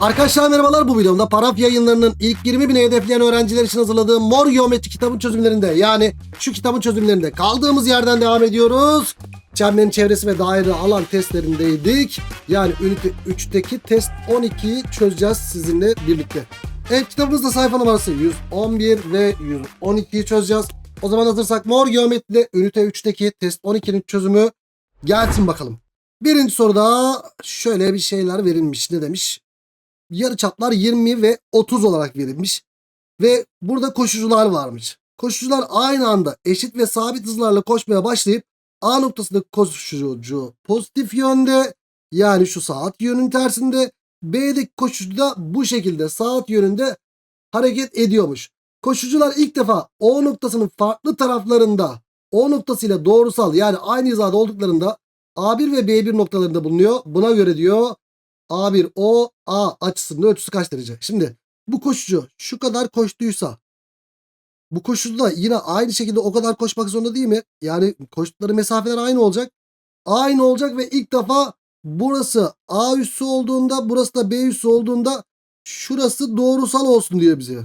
Arkadaşlar merhabalar bu videomda paraf yayınlarının ilk 20 bini hedefleyen öğrenciler için hazırladığım mor geometri kitabın çözümlerinde yani şu kitabın çözümlerinde kaldığımız yerden devam ediyoruz. Çemberin çevresi ve daire alan testlerindeydik. Yani ünite 3'teki test 12'yi çözeceğiz sizinle birlikte. Evet kitabımızda sayfa numarası 111 ve 112'yi çözeceğiz. O zaman hazırsak mor geometride ünite 3'teki test 12'nin çözümü gelsin bakalım. Birinci soruda şöyle bir şeyler verilmiş. Ne demiş? Yarıçaplar 20 ve 30 olarak verilmiş. Ve burada koşucular varmış. Koşucular aynı anda eşit ve sabit hızlarla koşmaya başlayıp A noktasındaki koşucu pozitif yönde yani şu saat yönünün tersinde B'deki koşucu da bu şekilde saat yönünde hareket ediyormuş. Koşucular ilk defa O noktasının farklı taraflarında O noktasıyla doğrusal yani aynı hizada olduklarında A1 ve B1 noktalarında bulunuyor. Buna göre diyor A1 O A açısının ölçüsü kaç derece? Şimdi bu koşucu şu kadar koştuysa bu koşuda yine aynı şekilde o kadar koşmak zorunda değil mi? Yani koştukları mesafeler aynı olacak. Aynı olacak ve ilk defa burası A üssü olduğunda burası da B üssü olduğunda şurası doğrusal olsun diyor bize.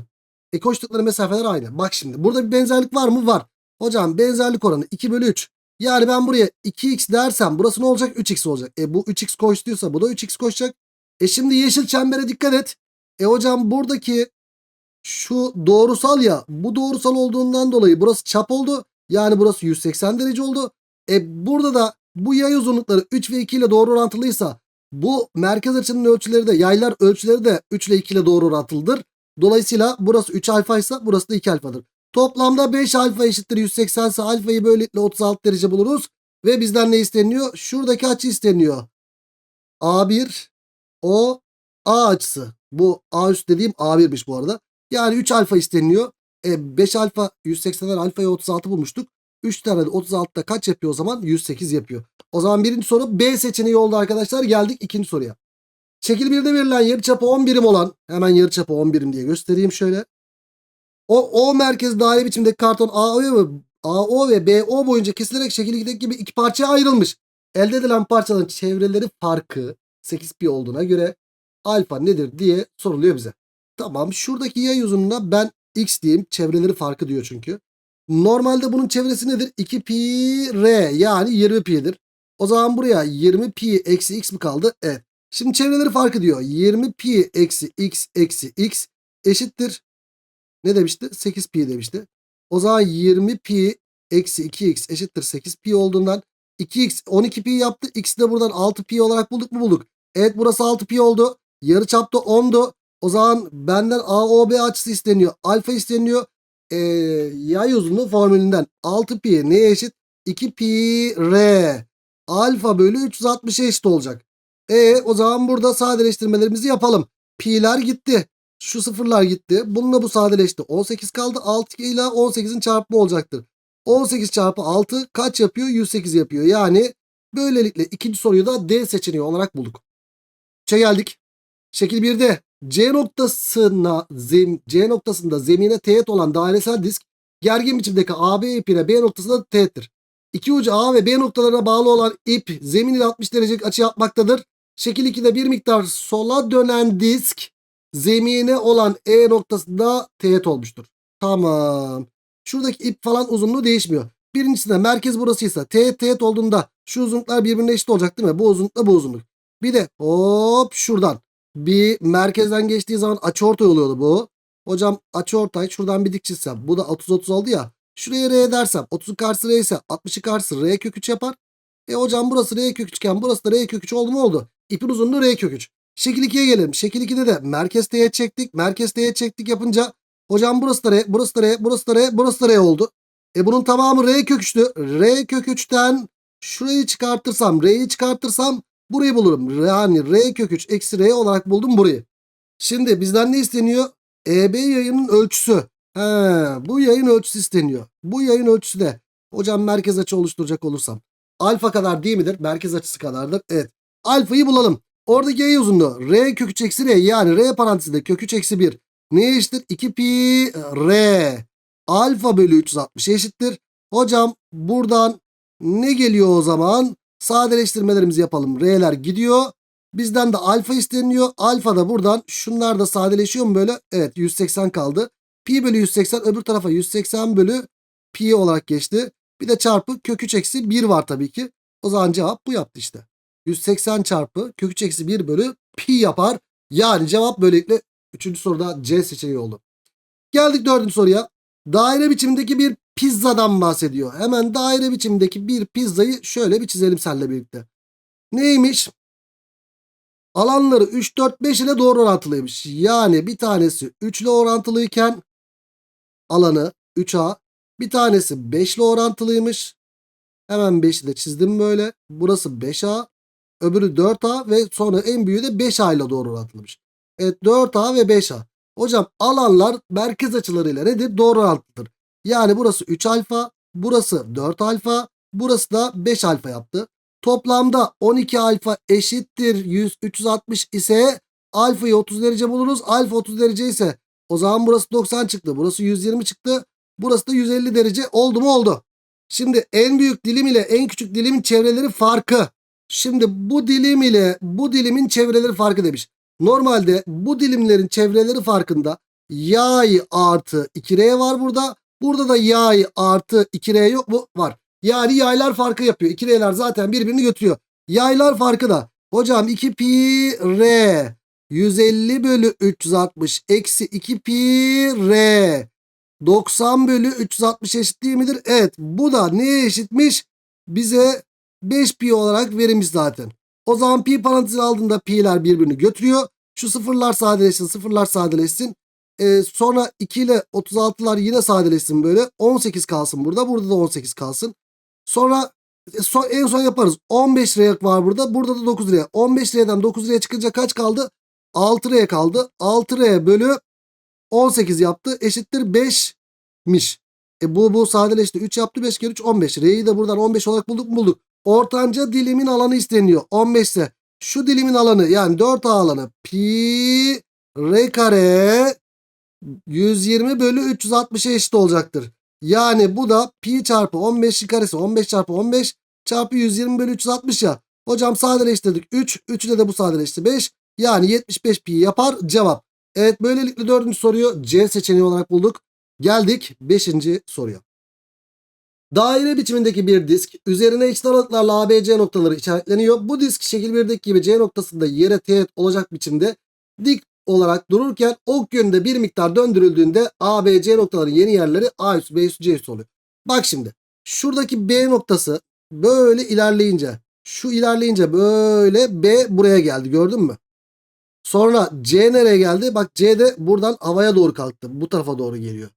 E koştukları mesafeler aynı. Bak şimdi burada bir benzerlik var mı? Var. Hocam benzerlik oranı 2 bölü 3. Yani ben buraya 2x dersem burası ne olacak? 3x olacak. E bu 3x koştuysa bu da 3x koşacak. E şimdi yeşil çembere dikkat et. E hocam buradaki şu doğrusal ya bu doğrusal olduğundan dolayı burası çap oldu. Yani burası 180 derece oldu. E burada da bu yay uzunlukları 3 ve 2 ile doğru orantılıysa bu merkez açının ölçüleri de yaylar ölçüleri de 3 ile 2 ile doğru orantılıdır. Dolayısıyla burası 3 alfa ise burası da 2 alfadır. Toplamda 5 alfa eşittir 180 ise alfayı böylelikle 36 derece buluruz. Ve bizden ne isteniyor? Şuradaki açı isteniyor. A1 O A açısı. Bu A üst dediğim A1'miş bu arada. Yani 3 alfa isteniyor. E 5 alfa 180'den alfaya 36 bulmuştuk. 3 tane de 36'da kaç yapıyor o zaman? 108 yapıyor. O zaman birinci soru B seçeneği oldu arkadaşlar. Geldik ikinci soruya. Şekil 1'de verilen yarıçapı 10 birim olan hemen yarıçapı 10 birim diye göstereyim şöyle. O, o merkez daire biçimdeki karton AO ve, AO ve BO boyunca kesilerek şekil 2'deki gibi iki parçaya ayrılmış. Elde edilen parçaların çevreleri farkı 8 pi olduğuna göre alfa nedir diye soruluyor bize. Tamam şuradaki yay uzunluğuna ben x diyeyim. Çevreleri farkı diyor çünkü. Normalde bunun çevresi nedir? 2 pi r yani 20 pi'dir. O zaman buraya 20 pi eksi x mi kaldı? Evet. Şimdi çevreleri farkı diyor. 20 pi eksi x eksi x eşittir. Ne demişti? 8 pi demişti. O zaman 20 pi eksi 2x eşittir 8 pi olduğundan 2x 12 pi yaptı. X'i de buradan 6 pi olarak bulduk mu bulduk. Evet burası 6 pi oldu. Yarı çapta 10'du. O zaman benden AOB açısı isteniyor. Alfa isteniyor. Ee, yay uzunluğu formülünden 6 pi neye eşit? 2 pi r. Alfa bölü 360 eşit olacak. E o zaman burada sadeleştirmelerimizi yapalım. Pi'ler gitti. Şu sıfırlar gitti. Bununla bu sadeleşti. 18 kaldı. 6 ile 18'in çarpımı olacaktır. 18 çarpı 6 kaç yapıyor? 108 yapıyor. Yani böylelikle ikinci soruyu da D seçeneği olarak bulduk. Çe geldik. Şekil 1'de C noktasına zem, C noktasında zemine teğet olan dairesel disk gergin biçimdeki AB ipine B noktasında teğettir. İki ucu A ve B noktalarına bağlı olan ip zemin ile 60 derecelik açı yapmaktadır. Şekil 2'de bir miktar sola dönen disk zemine olan E noktasında teğet olmuştur. Tamam. Şuradaki ip falan uzunluğu değişmiyor. Birincisinde merkez burasıysa teğet teğet olduğunda şu uzunluklar birbirine eşit olacak değil mi? Bu uzunlukla bu uzunluk. Bir de hop şuradan bir merkezden geçtiği zaman açıortay oluyordu bu. Hocam açıortay şuradan bir dik çizsem. Bu da 30-30 oldu ya. Şuraya R dersem 30'un karşısı R ise 60'ın karşısı R kök 3 yapar. E hocam burası R kök 3 iken burası da R kök 3 oldu mu oldu? İpin uzunluğu R kök 3. Şekil 2'ye gelelim. Şekil 2'de de merkez teğet çektik. Merkez teğet çektik yapınca hocam burası da R, burası da R, burası da R, burası da R oldu. E bunun tamamı R kök 3'tü. R kök 3'ten şurayı çıkartırsam, R'yi çıkartırsam burayı bulurum. Yani R kök 3 eksi R olarak buldum burayı. Şimdi bizden ne isteniyor? EB yayının ölçüsü. He, bu yayın ölçüsü isteniyor. Bu yayın ölçüsü de hocam merkez açı oluşturacak olursam. Alfa kadar değil midir? Merkez açısı kadardır. Evet. Alfayı bulalım. Oradaki yay uzunluğu R kök 3 eksi R yani R parantezinde kök 3 eksi 1. Ne eşittir? 2 pi R. Alfa bölü 360 eşittir. Hocam buradan ne geliyor o zaman? Sadeleştirmelerimizi yapalım. R'ler gidiyor. Bizden de alfa isteniyor. Alfa da buradan şunlar da sadeleşiyor mu böyle? Evet 180 kaldı. Pi bölü 180 öbür tarafa 180 bölü pi olarak geçti. Bir de çarpı kök 3 eksi 1 var tabii ki. O zaman cevap bu yaptı işte. 180 çarpı kök 3 eksi 1 bölü pi yapar. Yani cevap böylelikle 3. soruda C seçeneği oldu. Geldik 4. soruya. Daire biçimindeki bir pizzadan bahsediyor. Hemen daire biçimindeki bir pizzayı şöyle bir çizelim seninle birlikte. Neymiş? Alanları 3, 4, 5 ile doğru orantılıymış. Yani bir tanesi 3 ile orantılıyken alanı 3A. Bir tanesi 5 ile orantılıymış. Hemen 5'i de çizdim böyle. Burası 5A. Öbürü 4A ve sonra en büyüğü de 5A ile doğru orantılıymış. Evet 4A ve 5A. Hocam alanlar merkez açılarıyla nedir? Doğru orantılıdır. Yani burası 3 alfa, burası 4 alfa, burası da 5 alfa yaptı. Toplamda 12 alfa eşittir 100, 360 ise alfayı 30 derece buluruz. Alfa 30 derece ise o zaman burası 90 çıktı. Burası 120 çıktı. Burası da 150 derece oldu mu oldu. Şimdi en büyük dilim ile en küçük dilimin çevreleri farkı. Şimdi bu dilim ile bu dilimin çevreleri farkı demiş. Normalde bu dilimlerin çevreleri farkında yay artı 2R var burada. Burada da yay artı 2R yok mu? Var. Yani yaylar farkı yapıyor. 2R'ler zaten birbirini götürüyor. Yaylar farkı da. Hocam 2 pi R 150 bölü 360 eksi 2 pi R 90 bölü 360 eşit değil midir? Evet. Bu da neye eşitmiş? Bize 5 pi olarak verilmiş zaten. O zaman pi parantezi aldığında pi'ler birbirini götürüyor. Şu sıfırlar sadeleşsin, sıfırlar sadeleşsin. Ee, sonra 2 ile 36'lar yine sadeleşsin böyle. 18 kalsın burada. Burada da 18 kalsın. Sonra e, en son yaparız. 15 liraya var burada. Burada da 9 liraya. 15 liradan 9 liraya çıkınca kaç kaldı? 6 liraya kaldı. 6 liraya bölü 18 yaptı. Eşittir 5'miş. E bu bu sadeleşti. 3 yaptı 5 kere 3 15. R'yi de buradan 15 olarak bulduk mu bulduk. Ortanca dilimin alanı isteniyor. 15 ise şu dilimin alanı yani 4A alanı pi r kare 120 bölü 360'a eşit olacaktır. Yani bu da pi çarpı 15'in karesi 15 çarpı 15 çarpı 120 bölü 360 ya. Hocam sadeleştirdik 3. 3 ile de bu sadeleşti 5. Yani 75 pi yapar cevap. Evet böylelikle dördüncü soruyu C seçeneği olarak bulduk. Geldik 5. soruya. Daire biçimindeki bir disk üzerine eşit aralıklarla ABC noktaları işaretleniyor. Bu disk şekil 1'deki gibi C noktasında yere teğet olacak biçimde dik olarak dururken ok yönünde bir miktar döndürüldüğünde ABC noktaların yeni yerleri A üstü B üstü C üstü oluyor. Bak şimdi şuradaki B noktası böyle ilerleyince şu ilerleyince böyle B buraya geldi gördün mü? Sonra C nereye geldi? Bak C de buradan havaya doğru kalktı. Bu tarafa doğru geliyor.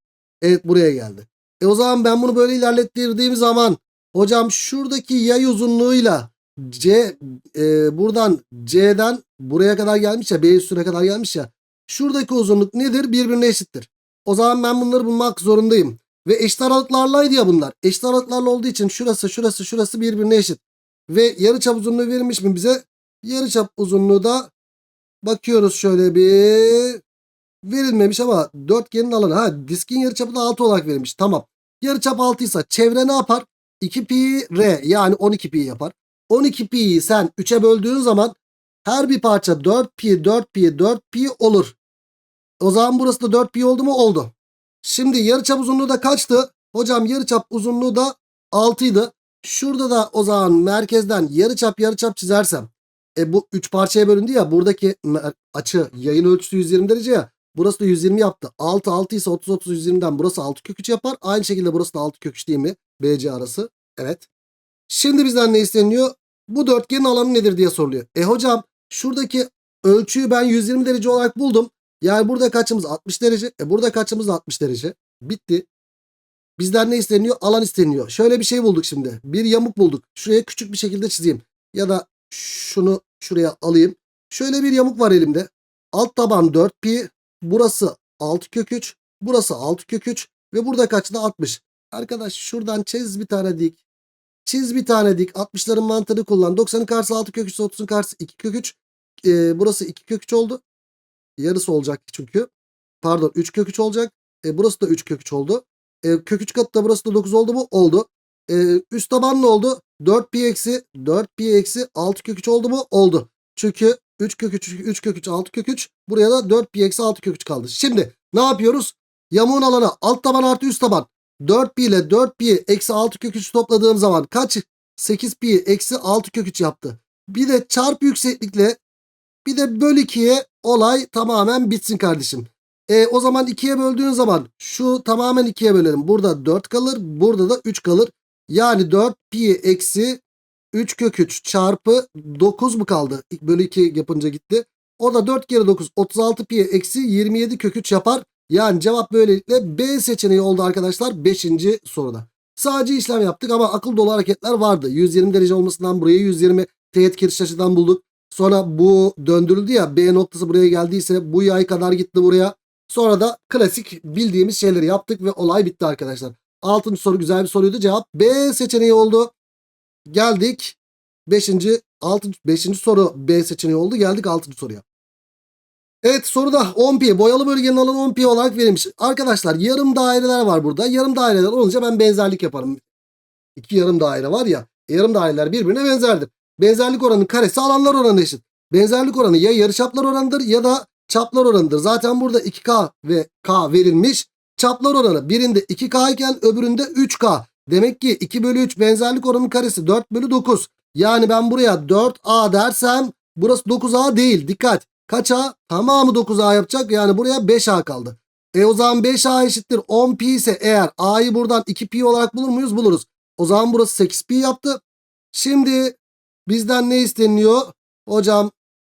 Evet buraya geldi. E o zaman ben bunu böyle ilerlettirdiğim zaman hocam şuradaki yay uzunluğuyla C e, buradan C'den buraya kadar gelmiş ya B üstüne kadar gelmiş ya. Şuradaki uzunluk nedir? Birbirine eşittir. O zaman ben bunları bulmak zorundayım. Ve eşit aralıklarlaydı ya bunlar. Eşit aralıklarla olduğu için şurası şurası şurası birbirine eşit. Ve yarıçap uzunluğu verilmiş mi bize? Yarıçap uzunluğu da bakıyoruz şöyle bir verilmemiş ama dörtgenin alanı. Ha diskin yarıçapı da 6 olarak verilmiş. Tamam. Yarıçap 6 ise çevre ne yapar? 2 pi r yani 12 pi yapar. 12 pi'yi sen 3'e böldüğün zaman her bir parça 4 pi 4 pi 4 pi olur. O zaman burası da 4 pi oldu mu? Oldu. Şimdi yarıçap uzunluğu da kaçtı? Hocam yarıçap uzunluğu da 6 idi. Şurada da o zaman merkezden yarıçap yarıçap çizersem e bu 3 parçaya bölündü ya buradaki açı yayın ölçüsü 120 derece ya. Burası da 120 yaptı. 6 6 ise 30 30 120'den burası 6 kök 3 yapar. Aynı şekilde burası da 6 kök 3 değil mi? BC arası. Evet. Şimdi bizden ne isteniyor? Bu dörtgenin alanı nedir diye soruluyor. E hocam şuradaki ölçüyü ben 120 derece olarak buldum. Yani burada kaçımız 60 derece. E burada kaçımız 60 derece. Bitti. Bizden ne isteniyor? Alan isteniyor. Şöyle bir şey bulduk şimdi. Bir yamuk bulduk. Şuraya küçük bir şekilde çizeyim. Ya da şunu şuraya alayım. Şöyle bir yamuk var elimde. Alt taban 4 pi. Burası 6 kök 3. Burası 6 kök 3. Ve burada kaçta 60. Arkadaş şuradan çiz bir tane dik. Çiz bir tane dik. 60'ların mantığını kullan. 90'ın karşısı 6 kök 3. 30'un karşısı 2 kök 3. Ee, burası 2 kök 3 oldu. Yarısı olacak çünkü. Pardon 3 kök 3 olacak. E, burası da 3 kök 3 oldu. E, kök 3 katı da burası da 9 oldu mu? Oldu. E, üst taban ne oldu? 4 pi eksi 4 pi eksi 6 kök 3 oldu mu? Oldu. Çünkü 3 kök 3, 3 kök 3, 6 kök 3. Buraya da 4 pi eksi 6 kök 3 kaldı. Şimdi ne yapıyoruz? Yamuğun alanı alt taban artı üst taban. 4 pi ile 4 pi eksi 6 kök 3 topladığım zaman kaç? 8 pi eksi 6 kök 3 yaptı. Bir de çarpı yükseklikle bir de böl 2'ye olay tamamen bitsin kardeşim. E, o zaman 2'ye böldüğün zaman şu tamamen 2'ye bölelim. Burada 4 kalır. Burada da 3 kalır. Yani 4 pi eksi 3 kök 3 çarpı 9 mu kaldı? Bölü 2 yapınca gitti. O da 4 kere 9 36 pi eksi 27 kök 3 yapar. Yani cevap böylelikle B seçeneği oldu arkadaşlar 5. soruda. Sadece işlem yaptık ama akıl dolu hareketler vardı. 120 derece olmasından buraya 120 teğet kiriş açıdan bulduk. Sonra bu döndürüldü ya B noktası buraya geldiyse bu yay kadar gitti buraya. Sonra da klasik bildiğimiz şeyleri yaptık ve olay bitti arkadaşlar. Altıncı soru güzel bir soruydu. Cevap B seçeneği oldu. Geldik 5. 6. 5. soru B seçeneği oldu. Geldik 6. soruya. Evet soruda 10 pi boyalı bölgenin alanı 10 pi olarak verilmiş. Arkadaşlar yarım daireler var burada. Yarım daireler olunca ben benzerlik yaparım. İki yarım daire var ya. Yarım daireler birbirine benzerdir. Benzerlik oranı karesi alanlar oranı eşit. Benzerlik oranı ya yarıçaplar oranıdır ya da çaplar oranıdır. Zaten burada 2K ve K verilmiş. Çaplar oranı birinde 2K iken öbüründe 3K. Demek ki 2 bölü 3 benzerlik oranının karesi 4 bölü 9. Yani ben buraya 4A dersem burası 9A değil. Dikkat. Kaç A? Tamamı 9A yapacak. Yani buraya 5A kaldı. E o zaman 5A eşittir 10 pi ise eğer A'yı buradan 2 pi olarak bulur muyuz? Buluruz. O zaman burası 8 pi yaptı. Şimdi bizden ne isteniyor? Hocam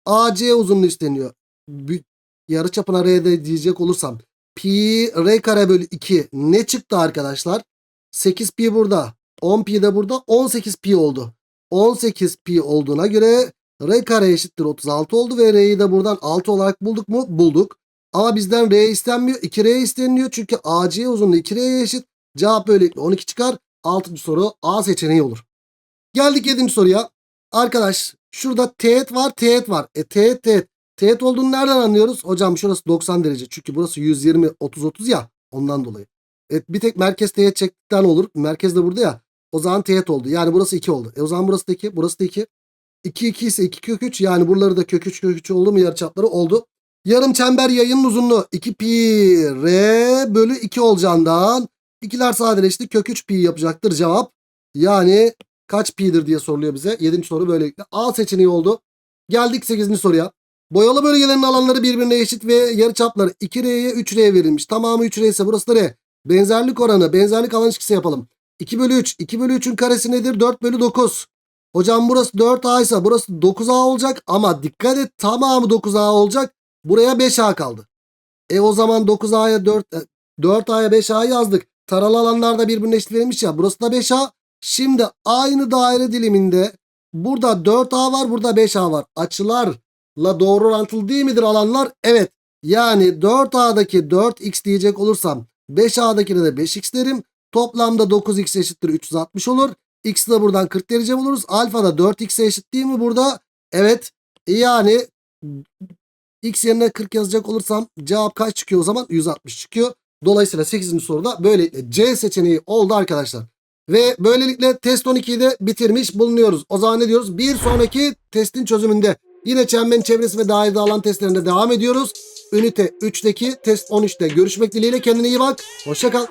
AC uzunluğu isteniyor. Bü- Yarıçapına R diyecek olursam. Pi R kare bölü 2 ne çıktı arkadaşlar? 8 pi burada. 10 pi de burada. 18 pi oldu. 18 pi olduğuna göre R kare eşittir 36 oldu ve R'yi de buradan 6 olarak bulduk mu? Bulduk. Ama bizden R istenmiyor. 2R isteniliyor çünkü AC uzunluğu 2R'ye eşit. Cevap böylelikle 12 çıkar. 6. soru A seçeneği olur. Geldik 7. soruya. Arkadaş şurada teğet var teğet var. E teğet teğet. Teğet olduğunu nereden anlıyoruz? Hocam şurası 90 derece. Çünkü burası 120 30 30 ya. Ondan dolayı. E, bir tek merkez teğet çektikten olur. Merkez de burada ya. O zaman teğet oldu. Yani burası 2 oldu. E o zaman burası da 2. Burası da 2. 2 2 ise 2 kök 3. Yani buraları da kök 3 kök 3 oldu mu yarıçapları oldu. Yarım çember yayının uzunluğu 2 pi r bölü 2 olacağından ikiler sadeleşti. Kök 3 pi yapacaktır cevap. Yani kaç pi'dir diye soruluyor bize. 7. soru böylelikle A seçeneği oldu. Geldik 8. soruya. Boyalı bölgelerin alanları birbirine eşit ve yarıçapları 2R'ye 3R verilmiş. Tamamı 3R ise burası da R. Benzerlik oranı, benzerlik alan ilişkisi yapalım. 2 bölü 3. 2 bölü 3'ün karesi nedir? 4 bölü 9. Hocam burası 4A ise burası 9A olacak ama dikkat et tamamı 9A olacak. Buraya 5A kaldı. E o zaman 9A'ya 4, 4A'ya 5A yazdık. Taralı alanlar da birbirine eşit verilmiş ya. Burası da 5A. Şimdi aynı daire diliminde burada 4A var burada 5A var. Açılarla doğru orantılı değil midir alanlar? Evet. Yani 4A'daki 4X diyecek olursam 5A'dakine de 5X derim. Toplamda 9X eşittir 360 olur. X'i de buradan 40 derece buluruz. Alfa da 4X'e eşit değil mi burada? Evet. Yani X yerine 40 yazacak olursam cevap kaç çıkıyor o zaman? 160 çıkıyor. Dolayısıyla 8. soruda böylelikle C seçeneği oldu arkadaşlar. Ve böylelikle test 12'yi de bitirmiş bulunuyoruz. O zaman ne diyoruz? Bir sonraki testin çözümünde yine çemberin çevresi ve dairede alan testlerinde devam ediyoruz. Ünite 3'teki test 13'te görüşmek dileğiyle kendine iyi bak. Hoşça kal.